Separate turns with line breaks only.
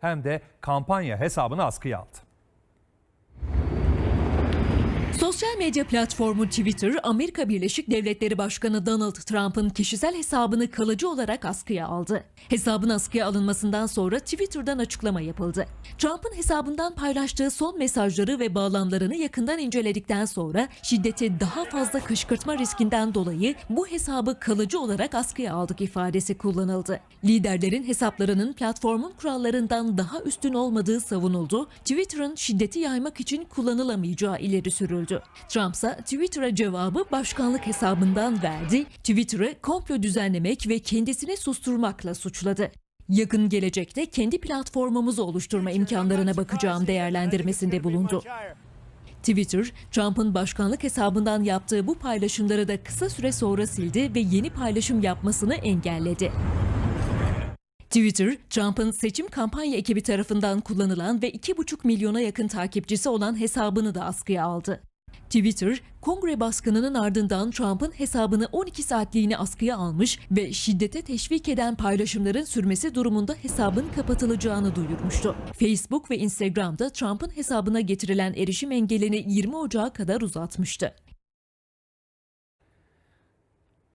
hem de kampanya hesabını askıya aldı.
Sosyal medya platformu Twitter, Amerika Birleşik Devletleri Başkanı Donald Trump'ın kişisel hesabını kalıcı olarak askıya aldı. Hesabın askıya alınmasından sonra Twitter'dan açıklama yapıldı. Trump'ın hesabından paylaştığı son mesajları ve bağlamlarını yakından inceledikten sonra şiddeti daha fazla kışkırtma riskinden dolayı bu hesabı kalıcı olarak askıya aldık ifadesi kullanıldı. Liderlerin hesaplarının platformun kurallarından daha üstün olmadığı savunuldu. Twitter'ın şiddeti yaymak için kullanılamayacağı ileri sürüldü. Trump ise Twitter'a cevabı başkanlık hesabından verdi. Twitter'ı komplo düzenlemek ve kendisini susturmakla suçladı. Yakın gelecekte kendi platformumuzu oluşturma imkanlarına bakacağım değerlendirmesinde bulundu. Twitter, Trump'ın başkanlık hesabından yaptığı bu paylaşımları da kısa süre sonra sildi ve yeni paylaşım yapmasını engelledi. Twitter, Trump'ın seçim kampanya ekibi tarafından kullanılan ve 2,5 milyona yakın takipçisi olan hesabını da askıya aldı. Twitter, kongre baskınının ardından Trump'ın hesabını 12 saatliğine askıya almış ve şiddete teşvik eden paylaşımların sürmesi durumunda hesabın kapatılacağını duyurmuştu. Facebook ve Instagram'da Trump'ın hesabına getirilen erişim engelini 20 Ocağı kadar uzatmıştı.